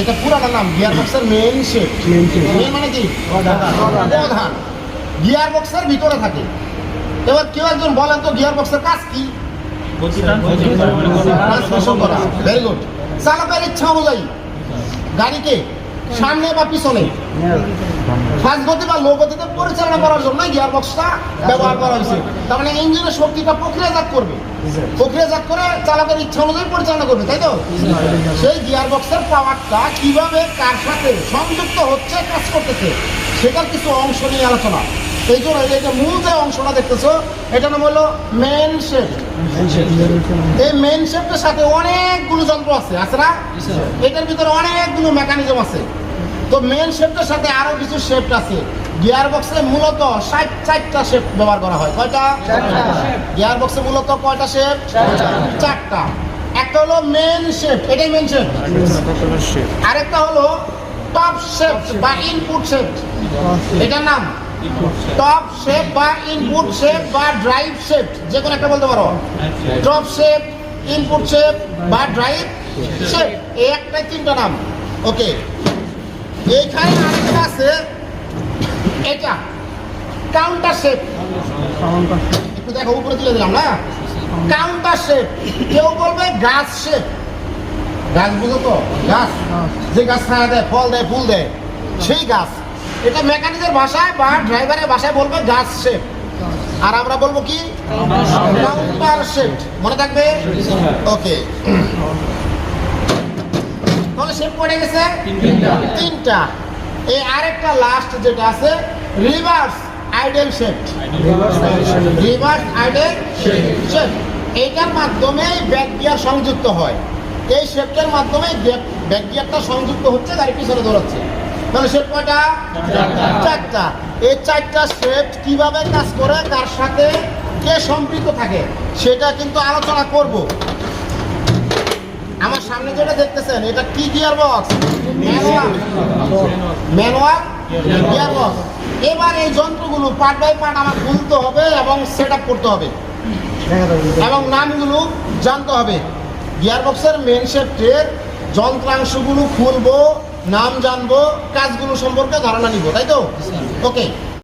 এটা পুরাটা নাম গিয়ার বক্সের মেন শেপ মেইন মানে কি? প্রধান গিয়ার বক্সের ভিতরে থাকে। এবার কেউ একজন বলেন তো গিয়ার বক্সের কাজ কি? ট্রান্সমিশন করা ভেরি গুড চালকের ইচ্ছা অনুযায়ী। গাড়িকে সামনে বা পিছনে। ফাস্ট গতি বা লো গতিতে পরিচালনা করার জন্য গিয়ার বক্সটা ব্যবহার করা হয়েছে। তার মানে ইঞ্জিনের শক্তিটা প্রক্রিয়াজাত করবে। প্রক্রিয়াজাত করে চালকের ইচ্ছা অনুযায়ী পরিচালনা করবে, তাই তো? সেই গিয়ার বক্সের পাওয়ারটা কীভাবে কার সাথে সংযুক্ত হচ্ছে, কাজ করতেছে, সেটার কিছু অংশ নিয়ে আলোচনা। এই জন্য এই যে মূল যে অংশটা দেখতেছো এটা নাম হলো মেন শেপ এই মেন শেপটার সাথে অনেকগুলো যন্ত্র আছে আছে না? এটার ভিতরে অনেকগুলো মেকানিজম আছে। তো মেন শেপটার সাথে আরও কিছু শেপ আছে। গিয়ার বক্সে মূলত ষাট চারটা শেপ ব্যবহার করা হয়। কয়টা? গিয়ার বক্সে মূলত কয়টা শেপ চারটা। একটা হলো মেন শেপ এটাই মেন শেপ আরেকটা হলো টপ শেপ বা ইনপুট শেপ এটার নাম? টপ শেপ বা ইনপুট শেপ বা ড্রাইভ শেপ যে কোনো একটা বলতে পারো। টপ শেপ ইনপুট শেপ বা ড্রাইভ শেপ এই একটাই তিনটা নাম। ওকে এইখানে আরেকটা আছে। এটা। কাউন্টার শেপ একটু দেখো উপরে তুলে দিলাম না? কাউন্টার শেপ কেউ বলবে গাছ শেপ গাছ বুঝো তো? গাছ? যে গাছ ছায়া দেয় ফল দেয় ফুল দেয় সেই গাছ। এটা মেকানিকের ভাষায় বা ড্রাইভারের ভাষায় বলবে গাছ শেপ আর আমরা বলব কি? কাউন্টার শেপ মনে থাকবে? ওকে শেপ পড়ে গেছে? তিনটা। এই আরেকটা লাস্ট যেটা আছে reverse idle shape reverse idle shape এইটার মাধ্যমে ব্যাক গিয়ার সংযুক্ত হয়। এই শেপটার মাধ্যমে ব্যাক গিয়ারটা সংযুক্ত হচ্ছে গাড়ি পিছনে দৌড়াচ্ছে। তাহলে শেপ কয়টা? চারটা। এই চারটা শেপ কীভাবে কাজ করে? তার সাথে কে সম্পৃক্ত থাকে? সেটা কিন্তু আলোচনা করব। আমার সামনে যেটা দেখতেছেন, এটা কি gear box manual manual gear box এবার এই যন্ত্রগুলো পার্ট বাই পার্ট আমার খুলতে হবে এবং সেট করতে হবে। এবং নামগুলো জানতে হবে। গিয়ারবক্সের মেন শেফটের যন্ত্রাংশগুলো খুলবো, নাম জানব, কাজগুলো সম্পর্কে ধারণা নিব, তাই তো? ওকে